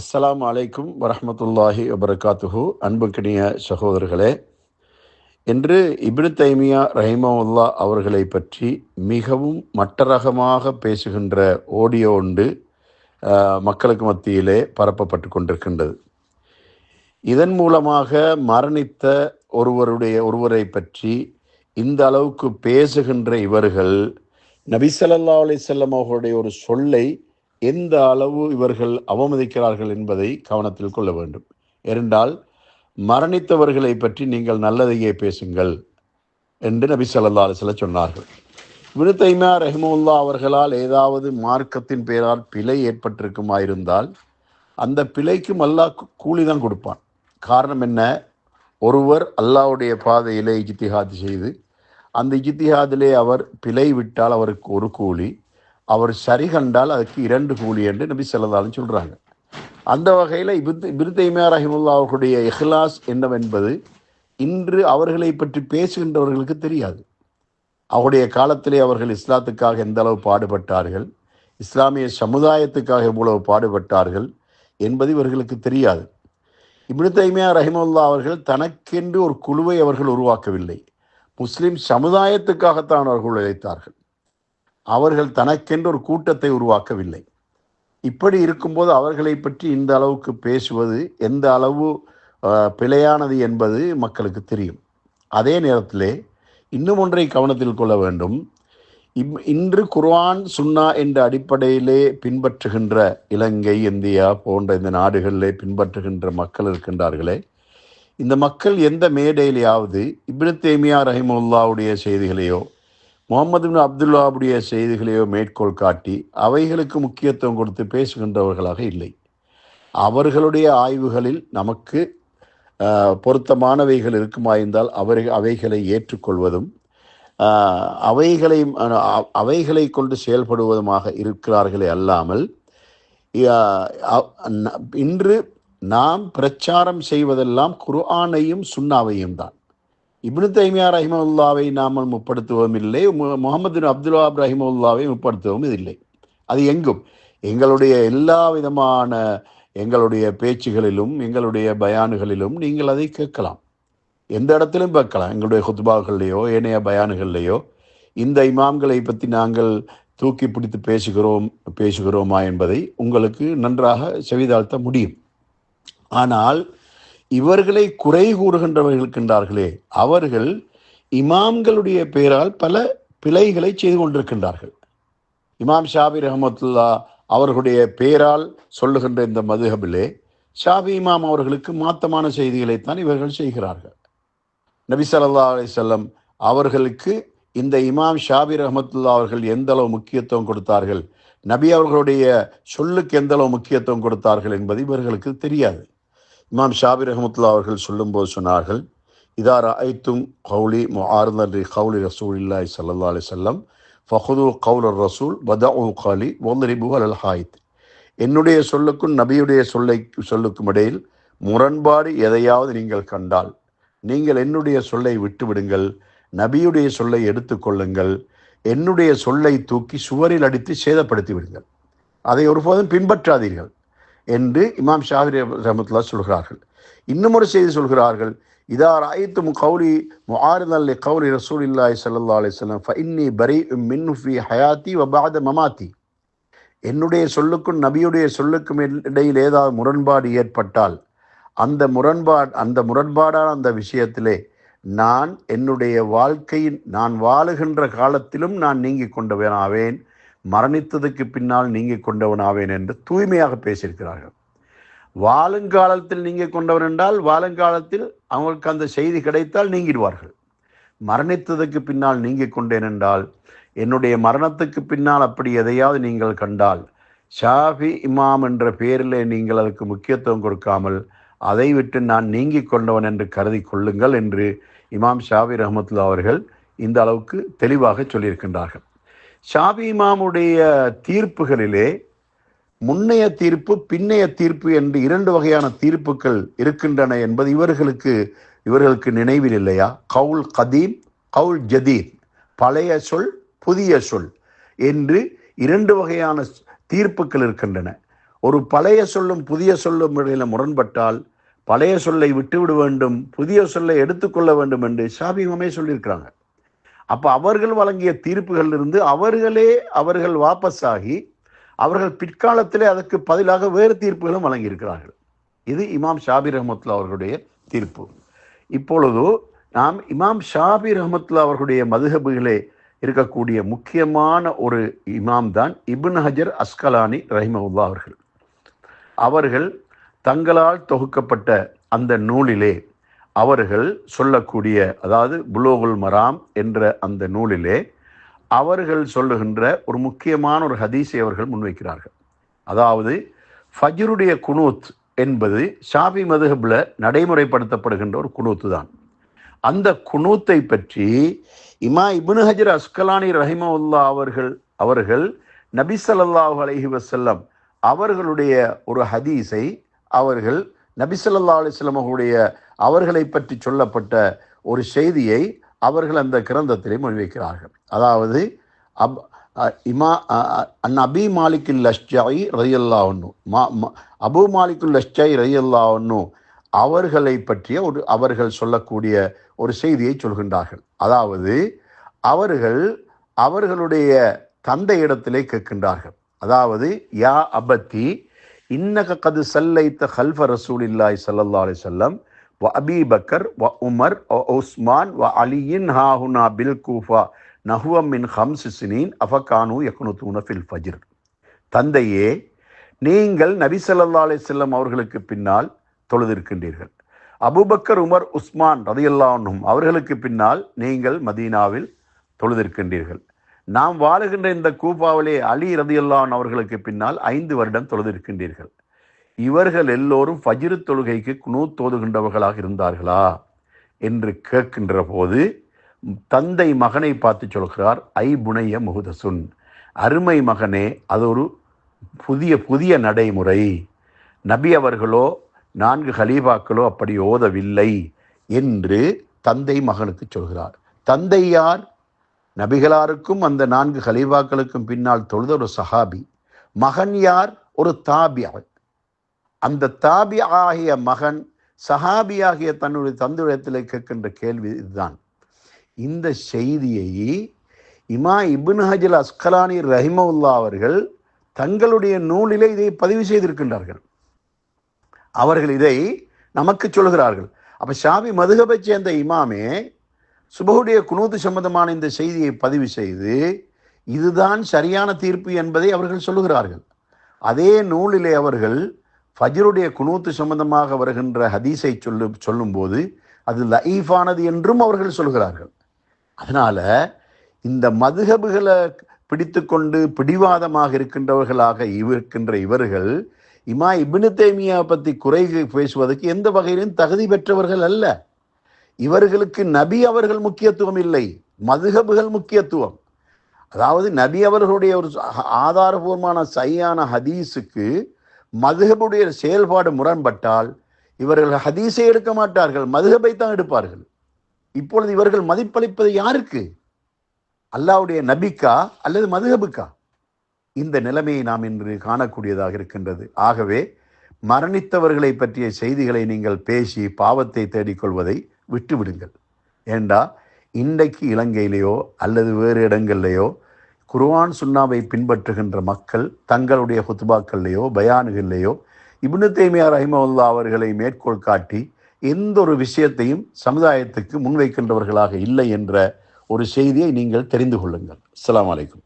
அஸ்லாம் அலைக்கும் வரமத்துல்லாஹி வபரகாத்துஹு. அன்புக்கினிய சகோதரர்களே இன்று இபின் தைமியா ரஹிமவுல்லா அவர்களை பற்றி மிகவும் மட்டரகமாக பேசுகின்ற ஓடியோ ஒன்று மக்களுக்கு மத்தியிலே பரப்பப்பட்டு கொண்டிருக்கின்றது. இதன் மூலமாக மரணித்த ஒருவருடைய ஒருவரை பற்றி இந்த அளவுக்கு பேசுகின்ற இவர்கள் நபிசல்லா ஸல்லல்லாஹு அவர்களுடைய ஒரு சொல்லை எந்த அளவு இவர்கள் அவமதிக்கிறார்கள் என்பதை கவனத்தில் கொள்ள வேண்டும். ஏனென்றால் மரணித்தவர்களை பற்றி நீங்கள் நல்லதையே பேசுங்கள் என்று நபி ஸல்லல்லாஹு அலைஹி சொன்னார்கள். இப்னு தைமியா அவர்களால் ஏதாவது மார்க்கத்தின் பெயரால் பிழை ஏற்பட்டிருக்குமாயிருந்தால் அந்த பிழைக்கும் அல்லாஹ் கூலி தான் கொடுப்பான். காரணம் என்ன? ஒருவர் அல்லாஹ்வுடைய பாதையிலே இஜித்திஹாத் செய்து அந்த இஜித்திஹாதிலே அவர் பிழை விட்டால் அவருக்கு ஒரு கூலி அவர் சரி கண்டால் அதுக்கு இரண்டு கூலி என்று நபி செல்லதாலும் சொல்கிறாங்க அந்த வகையில் இபித் இப்னு ரஹிமுல்லா அவர்களுடைய இஹ்லாஸ் என்னவென்பது இன்று அவர்களை பற்றி பேசுகின்றவர்களுக்கு தெரியாது. அவருடைய காலத்திலே அவர்கள் இஸ்லாத்துக்காக எந்த அளவு பாடுபட்டார்கள் இஸ்லாமிய சமுதாயத்துக்காக எவ்வளவு பாடுபட்டார்கள் என்பது இவர்களுக்கு தெரியாது. இப்னு தைமியா ரஹிமுல்லா அவர்கள் தனக்கென்று ஒரு குழுவை அவர்கள் உருவாக்கவில்லை. முஸ்லீம் சமுதாயத்துக்காகத்தான் அவர்கள் உழைத்தார்கள். அவர்கள் தனக்கென்று ஒரு கூட்டத்தை உருவாக்கவில்லை. இப்படி இருக்கும்போது அவர்களை பற்றி இந்த அளவுக்கு பேசுவது எந்த அளவு பிழையானது என்பது மக்களுக்கு தெரியும். அதே நேரத்திலே இன்னும் ஒன்றை கவனத்தில் கொள்ள வேண்டும். இம்- இன்று குர்ஆன் சுன்னா என்ற அடிப்படையிலே பின்பற்றுகின்ற இலங்கை இந்தியா போன்ற இந்த நாடுகளிலே பின்பற்றுகின்ற மக்கள் இருக்கின்றார்களே இந்த மக்கள் எந்த மேடையிலேயாவது இப்னு தேமியா ரஹிமுல்லாவுடைய செய்திகளையோ முகமது பின் அப்துல்லாவுடைய செய்திகளையோ மேற்கோள் காட்டி அவைகளுக்கு முக்கியத்துவம் கொடுத்து பேசுகின்றவர்களாக இல்லை. அவர்களுடைய ஆய்வுகளில் நமக்கு பொருத்தமானவைகள் இருக்குமாயிருந்தால் அவர் அவைகளை ஏற்றுக்கொள்வதும் அவைகளை அவைகளை கொண்டு செயல்படுவதுமாக இருக்கிறார்களே அல்லாமல் இன்று நாம் பிரச்சாரம் செய்வதெல்லாம் குர்ஆனையும் சுண்ணாவையும் தான். இப்னு தைமியா ரஹிமவுல்லாவை நாம் முப்படுத்துவதும் இல்லை மு- முகமது அப்துல்லாப் அப்துல் வஹாப் ரஹிமவுல்லாவை முற்படுத்துவோம் இல்லை. அது எங்கும். எங்களுடைய எல்லா விதமான எங்களுடைய பேச்சுகளிலும் எங்களுடைய பயானுகளிலும் நீங்கள் அதை கேட்கலாம். எந்த இடத்திலும் கேட்கலாம். எங்களுடைய ஹுத்பாக்கள்லையோ ஏனைய பயானுகள்லையோ. இந்த இமாம்களை பற்றி நாங்கள் தூக்கி பிடித்து பேசுகிறோம் பேசுகிறோமா என்பதை உங்களுக்கு நன்றாக செவிதாழ்த்த முடியும். ஆனால் இவர்களை குறை கூறுகின்றவர்கள் இருக்கின்றார்களே அவர்கள் இமாம்களுடைய பெயரால் பல பிழைகளை செய்து கொண்டிருக்கின்றார்கள். இமாம் ஷாபி ரஹமத்துல்லா அவர்களுடைய பெயரால் சொல்லுகின்ற இந்த மதுஹபிலே ஷாபி இமாம் அவர்களுக்கு மாத்தமான செய்திகளைத்தான் இவர்கள் செய்கிறார்கள். நபி சல்லா அலிசல்லம் அவர்களுக்கு இந்த இமாம் ஷாபி ரஹமத்துல்லா அவர்கள் எந்த அளவு முக்கியத்துவம் கொடுத்தார்கள் நபி அவர்களுடைய சொல்லுக்கு எந்த அளவு முக்கியத்துவம் கொடுத்தார்கள் என்பது இவர்களுக்கு தெரியாது. இமாம் ஷாபி ரஹமத்துல்லா அவர்கள் சொல்லும்போது சொன்னார்கள் இதா ரஐத்தும் கௌலி முஆர்தன் கௌலி ரசூலில்லாஹி சல்லா அலி சொல்லம் ஃபஹுது கவுல் ரசூல் வதஉ காலி வல்ரிபு அல் ஹாயித். என்னுடைய சொல்லுக்கும் நபியுடைய சொல்லை சொல்லுக்கும் இடையில் முரண்பாடு எதையாவது நீங்கள் கண்டால் நீங்கள் என்னுடைய சொல்லை விட்டுவிடுங்கள் நபியுடைய சொல்லை எடுத்துக்கொள்ளுங்கள் என்னுடைய சொல்லை தூக்கி சுவரில் அடித்து சேதப்படுத்தி விடுங்கள் அதை ஒருபோதும் பின்பற்றாதீர்கள். என்று இமாம் ஷாஃபி ரஹமத்துல்லா சொல்கிறார்கள். இன்னும் ஒரு செய்தி சொல்கிறார்கள். இதா ராயித்தும் கௌலி முஆரிதல் கௌலி ரசூலில்லாஹி இல்லாய் சல்லா அலிஸ்லாம் ஃபைன்னி பரி மின்ஃபி ஹயாத்தி வபாத மமாத்தி. என்னுடைய சொல்லுக்கும் நபியுடைய சொல்லுக்கும் இடையில் ஏதாவது முரண்பாடு ஏற்பட்டால் அந்த முரண்பாடு அந்த முரண்பாடான அந்த விஷயத்திலே நான் என்னுடைய வாழ்க்கையின் நான் வாழுகின்ற காலத்திலும் நான் நீங்கிக் கொண்டவனாவேன் மரணித்ததுக்கு பின்னால் நீங்கிக் கொண்டவனாவேன் என்று தூய்மையாக பேசியிருக்கிறார்கள். வாழுங்காலத்தில் நீங்கள் கொண்டவன் என்றால் வாழுங்காலத்தில் அவங்களுக்கு அந்த செய்தி கிடைத்தால் நீங்கிடுவார்கள். மரணித்ததுக்கு பின்னால் நீங்கிக் கொண்டேன் என்றால் என்னுடைய மரணத்துக்கு பின்னால் அப்படி எதையாவது நீங்கள் கண்டால் ஷாஃபி இமாம் என்ற பெயரிலே நீங்கள் அதுக்கு முக்கியத்துவம் கொடுக்காமல் அதை விட்டு நான் நீங்கிக் கொண்டவன் என்று கருதி கொள்ளுங்கள் என்று இமாம் ஷாஃபி ரஹமத்துல்லா அவர்கள் இந்த அளவுக்கு தெளிவாக சொல்லியிருக்கின்றார்கள். ஷாபி இமாமுடைய தீர்ப்புகளிலே முன்னைய தீர்ப்பு பின்னைய தீர்ப்பு என்று இரண்டு வகையான தீர்ப்புகள் இருக்கின்றன என்பது இவர்களுக்கு இவர்களுக்கு நினைவில் இல்லையா? கவுல் கதீம் கவுல் ஜதீத். பழைய சொல் புதிய சொல் என்று இரண்டு வகையான தீர்ப்புகள் இருக்கின்றன. ஒரு பழைய சொல்லும் புதிய சொல்லும் இடையில முரண்பட்டால் பழைய சொல்லை விட்டுவிட வேண்டும் புதிய சொல்லை எடுத்துக்கொள்ள வேண்டும் என்று ஷாபி இமாமே சொல்லியிருக்கிறாங்க. அப்போ அவர்கள் வழங்கிய தீர்ப்புகள் இருந்து அவர்களே அவர்கள் வாபஸ் ஆகி அவர்கள் பிற்காலத்திலே அதற்கு பதிலாக வேறு தீர்ப்புகளும் வழங்கியிருக்கிறார்கள். இது இமாம் ஷாபி ரஹமத்துல்லா அவர்களுடைய தீர்ப்பு. இப்பொழுது நாம் இமாம் ஷாபி ரஹமத்துல்லா அவர்களுடைய மதுஹபுகளே இருக்கக்கூடிய முக்கியமான ஒரு இமாம் தான் இபின் ஹஜர் அஸ்கலானி ரஹிமவுல்லா அவர்கள். அவர்கள் தங்களால் தொகுக்கப்பட்ட அந்த நூலிலே அவர்கள் சொல்லக்கூடிய அதாவது புலோகுல் மராம் என்ற அந்த நூலிலே அவர்கள் சொல்லுகின்ற ஒரு முக்கியமான ஒரு ஹதீஸை அவர்கள் முன்வைக்கிறார்கள். அதாவது ஃபஜ்ருடைய குனூத் என்பது ஷாபி மதுஹபில் நடைமுறைப்படுத்தப்படுகின்ற ஒரு குனூத்து தான். அந்த குனூத்தை பற்றி இமா இபுனு ஹஜர் அஸ்கலானி ரஹிமவுல்லா அவர்கள் அவர்கள் நபி சல்லாஹ் அலஹி வசல்லம் அவர்களுடைய ஒரு ஹதீஸை அவர்கள் நபிசல்லா ஸல்லல்லாஹு அவர்களை பற்றி சொல்லப்பட்ட ஒரு செய்தியை அவர்கள் அந்த கிரந்தத்திலே முன்வைக்கிறார்கள் அதாவது அப் இமா அன் அபி மாலிக்குல் லஷ்ஜாய் ரயல்லா ஒன்று மா அபு மாலிக்குல் லஷ்ஜாய் ரயல்லா ஒன்று அவர்களை பற்றிய ஒரு அவர்கள் சொல்லக்கூடிய ஒரு செய்தியை சொல்கின்றார்கள். அதாவது அவர்கள் அவர்களுடைய தந்தை இடத்திலே கேட்கின்றார்கள். அதாவது யா அபத்தி இன்னக கது சல்லைத்த ஹல்ஃப இல்லாய் ஸல்லல்லாஹு அலி சொல்லம் வ அபி பக்கர் வ உமர் வ உஸ்மான் வ அலியின் ஹாஹுனா பில் கூஃபா நஹுவம் மின் ஹம்ஸ் சினீன் அஃபகானு யக்னுதூன ஃபில் ஃபஜிர். தந்தையே நீங்கள் நபி சல்லா அலி செல்லம் அவர்களுக்கு பின்னால் தொழுதிருக்கின்றீர்கள். அபூபக்கர் உமர் உஸ்மான் ரதியல்லாஹும் அவர்களுக்கு பின்னால் நீங்கள் மதீனாவில் தொழுதிருக்கின்றீர்கள். நாம் வாழுகின்ற இந்த கூபாவிலே அலி ரதியல்லான் அவர்களுக்கு பின்னால் ஐந்து வருடம் தொழுதிருக்கின்றீர்கள். இவர்கள் எல்லோரும் ஃபஜிரு தொழுகைக்கு குனூ தோதுகின்றவர்களாக இருந்தார்களா? என்று கேட்கின்ற போது தந்தை மகனை பார்த்து சொல்கிறார் ஐ புனைய முகுதசுன். அருமை மகனே அது ஒரு புதிய புதிய நடைமுறை. நபி அவர்களோ நான்கு ஹலீபாக்களோ அப்படி ஓதவில்லை என்று தந்தை மகனுக்கு சொல்கிறார். தந்தை யார்? நபிகளாருக்கும் அந்த நான்கு ஹலீஃபாக்களுக்கும் பின்னால் தொழுத ஒரு சஹாபி மகன் யார்? ஒரு தாபியா அந்த தாபி ஆகிய மகன் சஹாபியாகிய தன்னுடைய தந்துடத்தில் கேட்கின்ற கேள்வி இதுதான். இந்த செய்தியை இமா இபின் ஹஜில் அஸ்கலானி ரஹிமவுல்லா அவர்கள் தங்களுடைய நூலிலே இதை பதிவு செய்திருக்கின்றார்கள். அவர்கள் இதை நமக்கு சொல்கிறார்கள். அப்போ ஷாபி மதுகபை சேர்ந்த இமாமே சுபகுடைய குனூத்து சம்பந்தமான இந்த செய்தியை பதிவு செய்து இதுதான் சரியான தீர்ப்பு என்பதை அவர்கள் சொல்லுகிறார்கள். அதே நூலிலே அவர்கள் ஃபஜ்ருடைய குனூத்து சம்பந்தமாக வருகின்ற ஹதீஸை சொல்லு சொல்லும்போது அது லஈஃபானது என்றும் அவர்கள் சொல்கிறார்கள். அதனால் இந்த மதுகபுகளை பிடித்துக்கொண்டு பிடிவாதமாக இருக்கின்றவர்களாக இருக்கின்ற இவர்கள் இமா இப்னு தேமியா பற்றி குறை பேசுவதற்கு எந்த வகையிலும் தகுதி பெற்றவர்கள் அல்ல. இவர்களுக்கு நபி அவர்கள் முக்கியத்துவம் இல்லை மதுகபுகள் முக்கியத்துவம். அதாவது நபி அவர்களுடைய ஒரு ஆதாரபூர்வமான சரியான ஹதீஸுக்கு மதுகபுடைய செயல்பாடு முரண்பட்டால் இவர்கள் ஹதீஸை எடுக்க மாட்டார்கள் மதுகபை தான் எடுப்பார்கள். இப்பொழுது இவர்கள் மதிப்பளிப்பது யாருக்கு? அல்லாவுடைய நபிக்கா அல்லது மதுகபுக்கா இந்த நிலைமையை நாம் இன்று காணக்கூடியதாக இருக்கின்றது. ஆகவே மரணித்தவர்களை பற்றிய செய்திகளை நீங்கள் பேசி பாவத்தை தேடிக்கொள்வதை விட்டுவிடுங்கள். ஏண்டா இன்றைக்கு இலங்கையிலேயோ அல்லது வேறு இடங்கள்லையோ குர்ஆன் சுன்னாவை பின்பற்றுகின்ற மக்கள் தங்களுடைய ஹுத்பாக்கள்லையோ பயானுகள்லையோ இப்னு தேமியா ரஹிமவுல்லா அவர்களை மேற்கோள் காட்டி எந்த ஒரு விஷயத்தையும் சமுதாயத்துக்கு முன்வைக்கின்றவர்களாக இல்லை என்ற ஒரு செய்தியை நீங்கள் தெரிந்து கொள்ளுங்கள். அஸ்ஸலாமு அலைக்கும்.